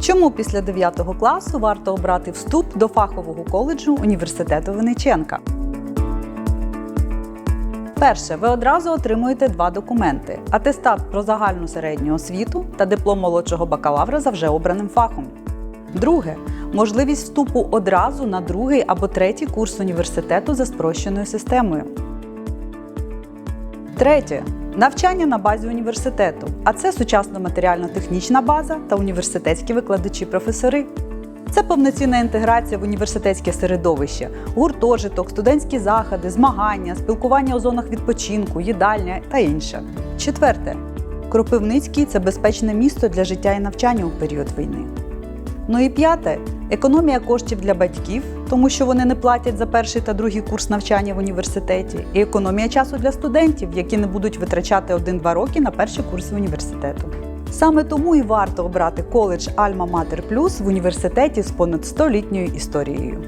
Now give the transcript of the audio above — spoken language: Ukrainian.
Чому після 9 класу варто обрати вступ до фахового коледжу університету Винниченка? Перше, ви одразу отримуєте два документи: атестат про загальну середню освіту та диплом молодшого бакалавра за вже обраним фахом. Друге можливість вступу одразу на другий або третій курс університету за спрощеною системою. Третє навчання на базі університету, а це сучасна матеріально-технічна база та університетські викладачі-професори. Це повноцінна інтеграція в університетське середовище, гуртожиток, студентські заходи, змагання, спілкування у зонах відпочинку, їдальня та інше. Четверте. Кропивницький це безпечне місто для життя і навчання у період війни. Ну і п'яте економія коштів для батьків, тому що вони не платять за перший та другий курс навчання в університеті, і економія часу для студентів, які не будуть витрачати 1-2 роки на перші курси університету. Саме тому і варто обрати коледж Альма Матер Плюс в університеті з понад 100-літньою історією.